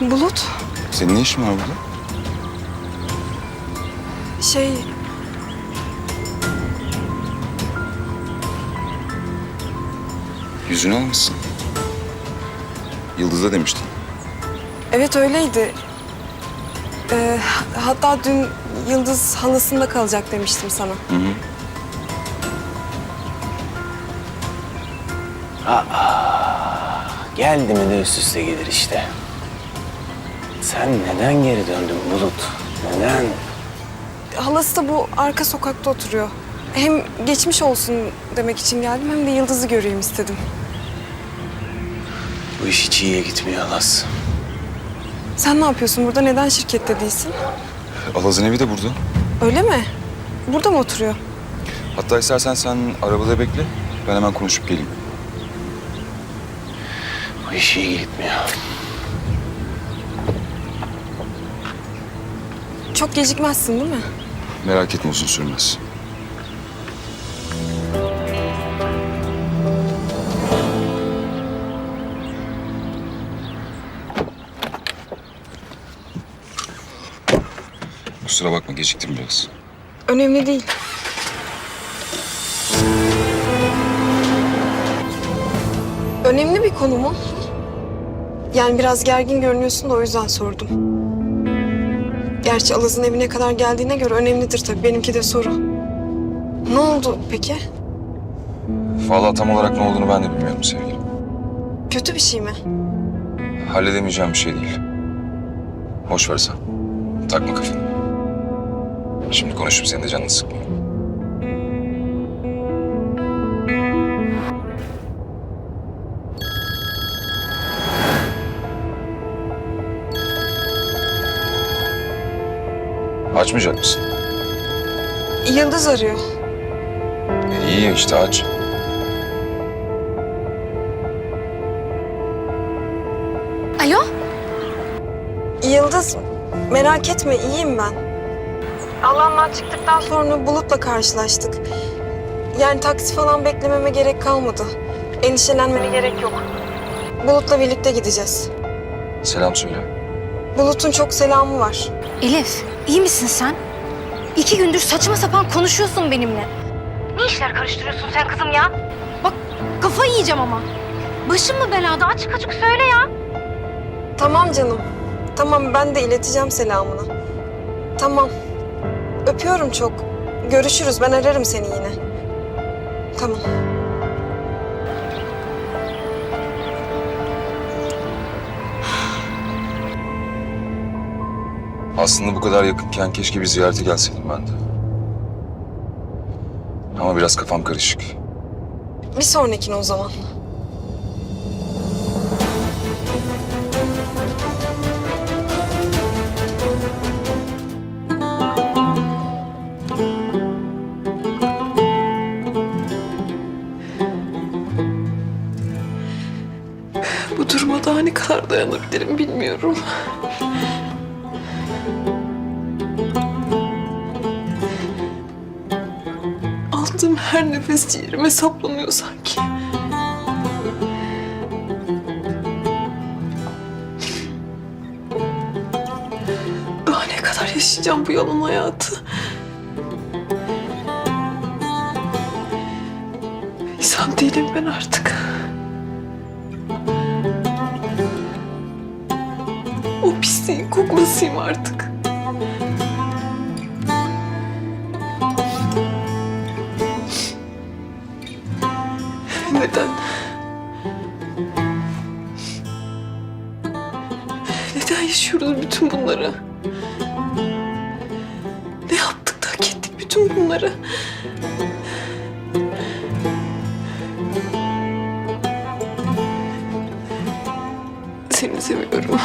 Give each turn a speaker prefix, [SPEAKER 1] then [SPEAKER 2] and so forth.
[SPEAKER 1] Bulut,
[SPEAKER 2] Senin ne işin var burada?
[SPEAKER 1] şey...
[SPEAKER 2] Yüzünü almışsın. Yıldız'a demiştin.
[SPEAKER 1] Evet öyleydi. Ee, hatta dün Yıldız halısında kalacak demiştim sana.
[SPEAKER 2] Hı hı.
[SPEAKER 3] Geldi mi de üst üste gelir işte. Sen neden geri döndün Bulut? Neden?
[SPEAKER 1] Halası da bu arka sokakta oturuyor. Hem geçmiş olsun demek için geldim hem de Yıldız'ı göreyim istedim.
[SPEAKER 3] Bu iş hiç iyiye gitmiyor Alas.
[SPEAKER 1] Sen ne yapıyorsun burada? Neden şirkette değilsin?
[SPEAKER 2] Alaz'ın evi de burada.
[SPEAKER 1] Öyle mi? Burada mı oturuyor?
[SPEAKER 2] Hatta istersen sen arabada bekle. Ben hemen konuşup geleyim.
[SPEAKER 3] Bu iş iyi gitmiyor.
[SPEAKER 1] Çok gecikmezsin değil mi?
[SPEAKER 2] Merak etme uzun sürmez. Kusura bakma geciktim biraz.
[SPEAKER 1] Önemli değil. Önemli bir konu mu? Yani biraz gergin görünüyorsun da o yüzden sordum. Gerçi Alaz'ın evine kadar geldiğine göre önemlidir tabii. Benimki de soru. Ne oldu peki?
[SPEAKER 2] Vallahi tam olarak ne olduğunu ben de bilmiyorum sevgilim.
[SPEAKER 1] Kötü bir şey mi?
[SPEAKER 2] Halledemeyeceğim bir şey değil. Boş ver sen. Takma kafanı. Şimdi konuşup senin de canını sıkma. Açmayacak mısın?
[SPEAKER 1] Yıldız arıyor.
[SPEAKER 2] E, iyi ya işte aç.
[SPEAKER 4] Alo?
[SPEAKER 1] Yıldız, merak etme iyiyim ben. Alandan çıktıktan sonra Bulut'la karşılaştık. Yani taksi falan beklememe gerek kalmadı. Endişelenmene gerek yok. Bulut'la birlikte gideceğiz.
[SPEAKER 2] Selam söyle.
[SPEAKER 1] Bulut'un çok selamı var.
[SPEAKER 4] Elif, iyi misin sen? İki gündür saçma sapan konuşuyorsun benimle. Ne işler karıştırıyorsun sen kızım ya? Bak kafayı yiyeceğim ama. Başım mı belada? Açık açık söyle ya.
[SPEAKER 1] Tamam canım. Tamam ben de ileteceğim selamını. Tamam. Öpüyorum çok. Görüşürüz. Ben ararım seni yine. Tamam.
[SPEAKER 2] Aslında bu kadar yakınken keşke bir ziyarete gelseydim ben de. Ama biraz kafam karışık.
[SPEAKER 1] Bir sonrakine o zaman.
[SPEAKER 5] Bu duruma daha ne kadar dayanabilirim bilmiyorum. Aldığım her nefes ciğerime saplanıyor sanki. Daha ne kadar yaşayacağım bu yalan hayatı? İnsan değilim ben artık. O pisliğin kuklasıyım artık. Neden? Neden yaşıyoruz bütün bunları? Ne yaptık da hak ettik bütün bunları? Seni seviyorum.